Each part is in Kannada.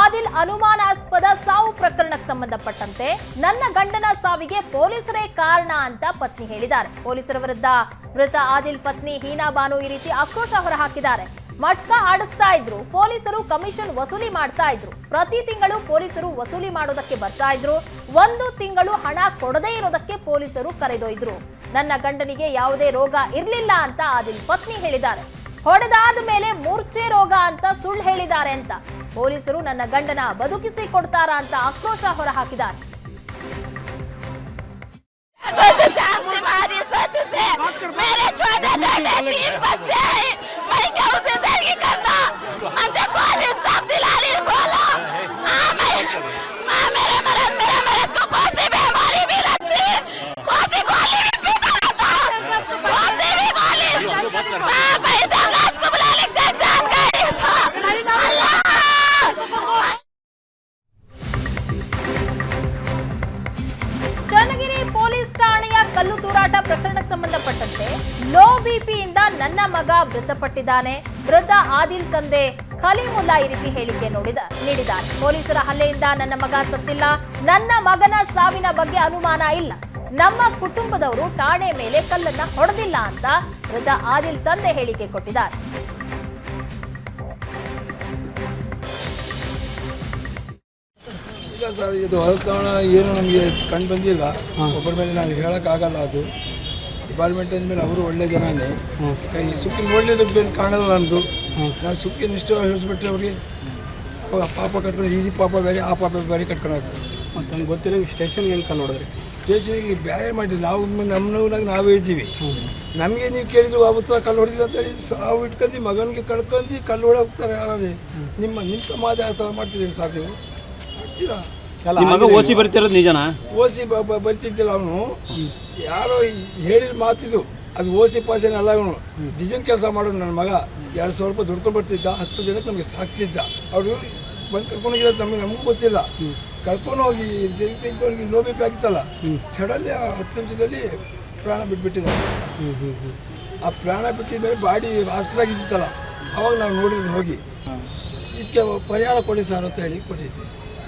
ಆದಿಲ್ ಅನುಮಾನಾಸ್ಪದ ಸಾವು ಪ್ರಕರಣಕ್ಕೆ ಸಂಬಂಧಪಟ್ಟಂತೆ ನನ್ನ ಗಂಡನ ಸಾವಿಗೆ ಪೊಲೀಸರೇ ಕಾರಣ ಅಂತ ಪತ್ನಿ ಹೇಳಿದ್ದಾರೆ. ಪೊಲೀಸರ ವಿರುದ್ಧ ಮೃತ ಆದಿಲ್ ಪತ್ನಿ ಹೀನಾ ಬಾನು ಈ ರೀತಿ ಆಕ್ರೋಶ ಹೊರಹಾಕಿದ್ದಾರೆ. ಮಟ್ಕ ಆಡಿಸ್ತಾ ಇದ್ರು. ಪೊಲೀಸರು ಕಮಿಷನ್ ವಸೂಲಿ ಮಾಡ್ತಾ ಇದ್ರು. ಪ್ರತಿ ತಿಂಗಳು ಪೊಲೀಸರು ವಸೂಲಿ ಮಾಡೋದಕ್ಕೆ ಬರ್ತಾ ಇದ್ರು. ಒಂದು ತಿಂಗಳು ಹಣ ಕೊಡದೇ ಇರೋದಕ್ಕೆ ಪೊಲೀಸರು ಕರೆದೊಯ್ದ್ರು. ನನ್ನ ಗಂಡನಿಗೆ ಯಾವುದೇ ರೋಗ ಇರಲಿಲ್ಲ ಅಂತ ಆದಿಲ್ ಪತ್ನಿ ಹೇಳಿದ್ದಾರೆ. ಹೊಡೆದಾದ ಮೇಲೆ ಮೂರ್ಛೆ ರೋಗ ಅಂತ ಸುಳ್ಳು ಹೇಳಿದ್ದಾರೆ ಅಂತ. ಪೊಲೀಸರು ನನ್ನ ಗಂಡನ ಬದುಕಿಸಿ ಕೊಡ್ತಾರ ಅಂತ ಆಕ್ರೋಶ ಹೊರಹಾಕಿದ್ದಾರೆ. मुझे ಕಲ್ಲು ತೂರಾಟ ಪ್ರಕರಣಕ್ಕೆ ಸಂಬಂಧಪಟ್ಟಂತೆ ಲೋ ಬಿಪಿಯಿಂದ ನನ್ನ ಮಗ ಮೃತಪಟ್ಟಿದ್ದಾನೆ. ಮೃತ ಆದಿಲ್ ತಂದೆ ಖಲೀಮುಲ್ಲಾ ಈ ರೀತಿ ಹೇಳಿಕೆ ನೋಡಿದ ನೀಡಿದ್ದಾರೆ. ಪೊಲೀಸರ ಹಲ್ಲೆಯಿಂದ ನನ್ನ ಮಗ ಸತ್ತಿಲ್ಲ. ನನ್ನ ಮಗನ ಸಾವಿನ ಬಗ್ಗೆ ಅನುಮಾನ ಇಲ್ಲ. ನಮ್ಮ ಕುಟುಂಬದವರು ಠಾಣೆ ಮೇಲೆ ಕಲ್ಲನ್ನ ಹೊಡೆದಿಲ್ಲ ಅಂತ ಮೃತ ಆದಿಲ್ ತಂದೆ ಹೇಳಿಕೆ ಕೊಟ್ಟಿದ್ದಾರೆ. ಇಲ್ಲ ಸರ್ ಇದು ಹೊರತಾಣ ಏನು ನಮಗೆ ಕಂಡು ಬಂದಿಲ್ಲ. ಒಬ್ಬರ ಮೇಲೆ ನಾನು ಹೇಳೋಕ್ಕಾಗಲ್ಲ ಅದು. ಡಿಪಾರ್ಟ್ಮೆಂಟ್ ಮೇಲೆ ಅವರು ಒಳ್ಳೆ ಜನನೇ. ಈ ಸುಕ್ಕಿನ ಒಳ್ಳೇದು ಬೇರೆ ಕಾಣಲ್ಲ ನನ್ನದು ನಾನು ಸುಕ್ಕಿನ ಇಷ್ಟು ಹೇಳಿಸ್ಬಿಟ್ರೆ ಅವ್ರಿಗೆ ಅವಾಗ ಪಾಪ ಕಟ್ಕೊಂಡು ಈಜಿ ಪಾಪ ಬೇರೆ ಆ ಪಾಪ ಬೇರೆ ಕಟ್ಕೊಂಡು ಮತ್ತೆ ನನಗೆ ಗೊತ್ತಿಲ್ಲ ಸ್ಟೇಷನ್ಗೆ ಕಲ್ಲು ಹೊಡೆದ್ರಿ? ಸ್ಟೇಷನಿಗೆ ಬೇರೆ ಮಾಡಿ ನಾವು ನಮ್ಮ ನೋವಿನಾಗ ನಾವೇ ಇದ್ದೀವಿ. ನಮಗೆ ನೀವು ಕೇಳಿದ್ರು ಆವತ್ತು ಕಲ್ಲು ಹೊಡೆದಿಲ್ಲ ಅಂತೇಳಿ ಸಾವು ಇಟ್ಕೊಂಡು ಮಗನಿಗೆ ಕಳ್ಕೊಂಡು ಕಲ್ಲು ಹೊಡೆ ಹೋಗ್ತಾರೆ ನಿಮ್ಮ ನಿಮ್ಮ ಸಮಾಜ ಆ ಥರ ಮಾಡ್ತೀರಿ ಸರ್ ನೀವು. ನಿಮ್ಮ ಮಗ ಓಸಿ ಬರ್ತಿರೋದು ನಿಜನಾ? ಓಸಿ ಬರ್ತಿದ್ದಿಲ್ಲ ಅವನು. ಯಾರೋ ಹೇಳಿದ ಮಾತಿದು ಅದು ಓಸಿ ಪಾಸೇನೆ ಅಲ್ಲ ಇವನು. ಡಿಸೈನ್ ಕೆಲಸ ಮಾಡೋನು ನನ್ನ ಮಗ. ಎರಡು ಸಾವಿರ ರೂಪಾಯಿ ದುಡ್ಕೊಂಡು ಬರ್ತಿದ್ದ ಹತ್ತು ಜನಕ್ಕೆ ನಮಗೆ ಸಾಕ್ತಿದ್ದ. ಅವರು ಬಂದು ಕರ್ಕೊಂಡೋಗಿರೋದು ನಮಗೆ ನಮಗೂ ಗೊತ್ತಿಲ್ಲ. ಕರ್ಕೊಂಡೋಗಿ ತೆಗೆದುಕೊಂಡು ಲೋ ಬಿ ಆಗಿತ್ತಲ್ಲ ಸಡನ್ಲಿ ಹತ್ತು ನಿಮಿಷದಲ್ಲಿ ಪ್ರಾಣ ಬಿಟ್ಬಿಟ್ಟಿದ್ದ ಆ ಪ್ರಾಣ ಬಿಟ್ಟಿದ ಮೇಲೆ ಬಾಡಿ ಹಾಸ್ಪಿಟಲ್ ಇದ್ದಿತ್ತಲ್ಲ ಅವಾಗ ನಾವು ನೋಡಿದ್ರು ಹೋಗಿ. ಇದಕ್ಕೆ ಪರಿಹಾರ ಕೊಡಿ ಸರ್ ಅಂತ ಹೇಳಿ ಕೊಟ್ಟಿದ್ವಿ.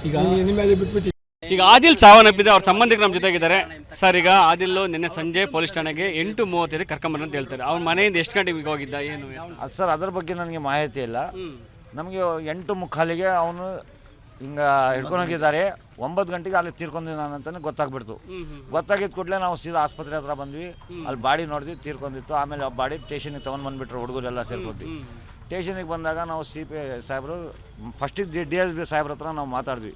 ಈಗ ನಿಮ್ಮಲ್ಲಿ ಬಿಟ್ಬಿಟ್ಟು? ಈಗ ಆದಿಲ್ ಸಾವನ್ನಪ್ಪಿದೆ ಅವ್ರ ಸಂಬಂಧಿಕರು ನಮ್ಮ ಜೊತೆಗಿದ್ದಾರೆ. ಸರ್ ಈಗ ಆದಿಲ್ ನಿನ್ನೆ ಸಂಜೆ ಪೊಲೀಸ್ ಠಾಣೆಗೆ ಎಂಟು ಮೂವತ್ತೈದು ಕರ್ಕೊಂಬರ ಅಂತ ಹೇಳ್ತಾರೆ. ಅವ್ರ ಮನೆಯಿಂದ ಎಷ್ಟು ಗಂಟೆಗೆ ಹೋಗಿದ್ದ ಏನು ಅದು ಸರ್ ಅದ್ರ ಬಗ್ಗೆ ನನಗೆ ಮಾಹಿತಿ ಇಲ್ಲ. ನಮಗೆ ಎಂಟು ಮುಕ್ಕಾಲಿಗೆ ಅವನು ಹಿಂಗೆ ಹಿಡ್ಕೊಂಡೋಗಿದ್ದಾರೆ ಒಂಬತ್ತು ಗಂಟೆಗೆ ಅಲ್ಲಿ ತೀರ್ಕೊಂಡಿದ್ದಾನಂತಾನೆ ಗೊತ್ತಾಗ್ಬಿಡ್ತು. ಗೊತ್ತಾಗಿದ್ದ ಕೂಡಲೇ ನಾವು ಸೀದಾ ಆಸ್ಪತ್ರೆ ಹತ್ರ ಬಂದ್ವಿ. ಅಲ್ಲಿ ಬಾಡಿ ನೋಡಿದ್ವಿ ತೀರ್ಕೊಂಡಿತ್ತು. ಆಮೇಲೆ ಆ ಬಾಡಿ ಸ್ಟೇಷನ್ಗೆ ತೊಗೊಂಡು ಬಂದ್ಬಿಟ್ರು ಹುಡುಗರೆಲ್ಲ ಸೇರ್ಕೊಂಡ್ವಿ ಸ್ಟೇಷನಿಗೆ ಬಂದಾಗ ನಾವು ಸಿ ಪಿ ಸಾಹೇಬರು ಫಸ್ಟಿಗೆ ಡಿ ಎಸ್ ಬಿ ಸಾಹೇಬ್ರ ಹತ್ರ ನಾವು ಮಾತಾಡಿದ್ವಿ.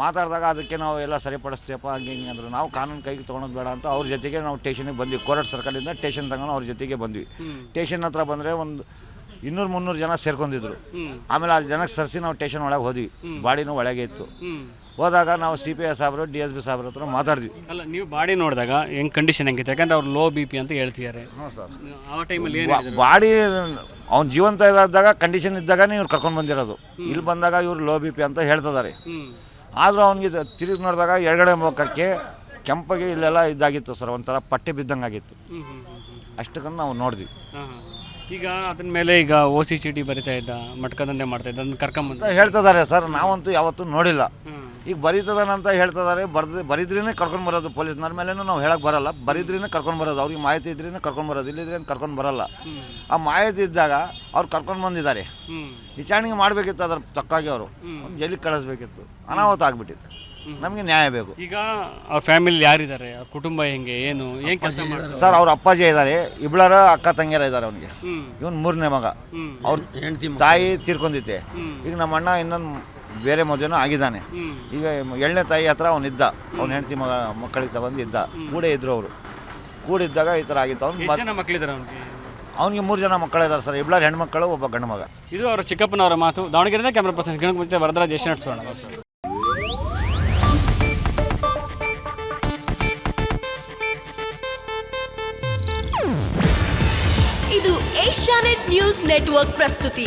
ಮಾತಾಡಿದಾಗ ಅದಕ್ಕೆ ನಾವು ಎಲ್ಲ ಸರಿಪಡಿಸ್ತೀವಪ್ಪ ಹಂಗೆ ಹಿಂಗೆ ಅಂದರು. ನಾವು ಕಾನೂನು ಕೈಗೆ ತೊಗೊಳೋದು ಬೇಡ ಅಂತ ಅವ್ರ ಜೊತೆಗೆ ನಾವು ಸ್ಟೇಷನಿಗೆ ಬಂದ್ವಿ. ಕೋರಟ್ ಸರ್ಕಲಿಂದ ಸ್ಟೇಷನ್ ತಗೊಂಡು ಅವ್ರ ಜೊತೆಗೆ ಬಂದ್ವಿ. ಸ್ಟೇಷನ್ ಹತ್ರ ಬಂದರೆ ಒಂದು ಇನ್ನೂರು ಮುನ್ನೂರು ಜನ ಸೇರ್ಕೊಂಡಿದ್ರು. ಆಮೇಲೆ ಆ ಜನಕ್ಕೆ ಸರಿಸಿ ನಾವು ಸ್ಟೇಷನ್ ಒಳಗೆ ಹೋದ್ವಿ. ಬಾಡಿನೂ ಒಳಗೆ ಇತ್ತು. ಹೋದಾಗ ನಾವು ಸಿ ಪಿ ಎಸ್ ಸಾಹೇಬರು ಡಿ ಎಸ್ ಬಿ ಸಾಬ್ರ ಹತ್ರ ಮಾತಾಡಿದ್ವಿ. ಅಲ್ಲ ನೀವು ಬಾಡಿ ನೋಡಿದಾಗ ಹೆಂಗ್ ಕಂಡೀಷನ್ ಹೆಂಗಿತ್ತು? ಯಾಕಂದ್ರೆ ಅವ್ರು ಲೋ ಬಿ ಪಿ ಅಂತ ಹೇಳ್ತಿದ್ದಾರೆ. ಆ ಟೈಮಲ್ಲಿ ಏನು ಬಾಡಿ ಅವ್ನು ಜೀವಂತ ಇದ್ದಾಗ ಕಂಡೀಷನ್ ಇದ್ದಾಗನೇ ಇವ್ರು ಕರ್ಕೊಂಡು ಬಂದಿರೋದು. ಇಲ್ಲಿ ಬಂದಾಗ ಇವ್ರು ಲೋ ಬಿ ಪಿ ಅಂತ ಹೇಳ್ತಿದ್ದಾರೆ. ಹ್ಮ್. ಆದರೂ ಅವ್ನಿಗೆ ತಿರುಗಿ ನೋಡಿದಾಗ ಎಡಗಡೆ ಮುಖಕ್ಕೆ ಕೆಂಪಗೆ ಇಲ್ಲೆಲ್ಲ ಇದಾಗಿತ್ತು ಸರ್ ಒಂಥರ ಪಟ್ಟೆ ಬಿದ್ದಂಗೆ ಆಗಿತ್ತು. ಹ್ಮ್ ಹ್ಮ್ ಹ್ಮ್ ಹ್ಮ್. ಅಷ್ಟಕ್ಕನ್ನು ನಾವು ನೋಡಿದ್ವಿ. ಹಾ, ಹಾ. ಈಗ ಅದನ್ನ ಮೇಲೆ ಈಗ ಓ ಸಿ ಚೀಟಿ ಬರಿತಾ ಇದ್ದ ಮಟ್ಕದಂದೆ ಮಾಡ್ತಾ ಇದ್ದ ಅದನ್ನ ಕರ್ಕೊಂಬಂದ ಅಂತ ಹೇಳ್ತಿದ್ದಾರೆ ಸರ್ ನಾವಂತೂ ಯಾವತ್ತೂ ನೋಡಿಲ್ಲ. ಹ್ಮ್. ಈಗ ಬರೀತದಾನಂತ ಹೇಳ್ತದಾರೆ ಬರ್ದು ಬರಿದ್ರೇ ಕರ್ಕೊಂಡು ಬರೋದು ಪೊಲೀಸ್ನವ್ರ ಮೇಲೇನು ನಾವು ಹೇಳಕ್ಕೆ ಬರಲ್ಲ. ಬರಿದ್ರೇ ಕರ್ಕೊಂಡು ಬರೋದು. ಅವ್ರಿಗೆ ಮಾಹಿತಿ ಇದ್ರೇ ಕರ್ಕೊಂಡು ಬರೋದು. ಇಲ್ಲಿದ್ರೇನು ಕರ್ಕೊಂಡು ಬರಲ್ಲ. ಆ ಮಾಹಿತಿ ಇದ್ದಾಗ ಅವ್ರು ಕರ್ಕೊಂಡು ಬಂದಿದ್ದಾರೆ. ವಿಚಾರಣೆ ಮಾಡಬೇಕಿತ್ತು ಅದ್ರ ತಕ್ಕಾಗಿ ಅವರು. ಜೈಲಿಗೆ ಕಳಿಸ್ಬೇಕಿತ್ತು. ಅನಾಹುತ ಆಗ್ಬಿಟ್ಟಿತ್ತು. ನಮಗೆ ನ್ಯಾಯ ಬೇಕು. ಈಗ ಅವ್ರ ಫ್ಯಾಮಿಲಿ ಯಾರಿದ್ದಾರೆ? ಅವ್ರ ಕುಟುಂಬ ಹೆಂಗೆ? ಏನು? ಏನು ಕೆಲಸ ಮಾಡ್ತಾರೆ? ಸರ್ ಅವ್ರ ಅಪ್ಪಾಜಿ ಇದ್ದಾರೆ. ಇಬ್ಳರ ಅಕ್ಕ ತಂಗಿಯರ ಇದ್ದಾರೆ ಅವನಿಗೆ. ಇವನ್ ಮೂರನೇ ಮಗ. ಅವ್ರ ತಾಯಿ ತೀರ್ಕೊಂಡಿದ್ದೆ. ಈಗ ನಮ್ಮ ಅಣ್ಣ ಇನ್ನೊಂದು ಬೇರೆ ಮದುವೆನೂ ಆಗಿದ್ದಾನೆ. ಈಗ ಎಳ್ಳೆ ತಾಯಿ ಹತ್ರ ಅವನಿದ್ದ ಅವ್ನ ಹೆಂಡತಿ ಮಗ ಮಕ್ಕಳಿಗೆ ತಗೊಂಡು ಇದ್ದ ಕೂಡೇ ಇದ್ರು ಅವರು ಕೂಡಿದ್ದಾಗ ಈ ಥರ ಆಗಿತ್ತು. ಅವ್ನು ಎಷ್ಟು ಜನ ಮಕ್ಕಳಿದ್ದಾರೆ ಅವ್ನಿಗೆ? ಮೂರು ಜನ ಮಕ್ಕಳಿದ್ದಾರೆ ಸರ್. ಇಬ್ಬರು ಹೆಣ್ಮಕ್ಕಳು ಒಬ್ಬ ಗಂಡು ಮಗ. ಇದು ಅವರ ಚಿಕ್ಕಪ್ಪನವರ ಮಾತು. ದಾವಣಗೆರೆ ಕ್ಯಾಮ್ರಾ ಪರ್ಸನ್ ಮುಂಚೆ ವರದರಾಜ್ ಎಷ್ಟು ನಡೆಸೋಣ. ಇದು ಏಷ್ಯಾನೆಟ್ ನ್ಯೂಸ್ ನೆಟ್ವರ್ಕ್ ಪ್ರಸ್ತುತಿ.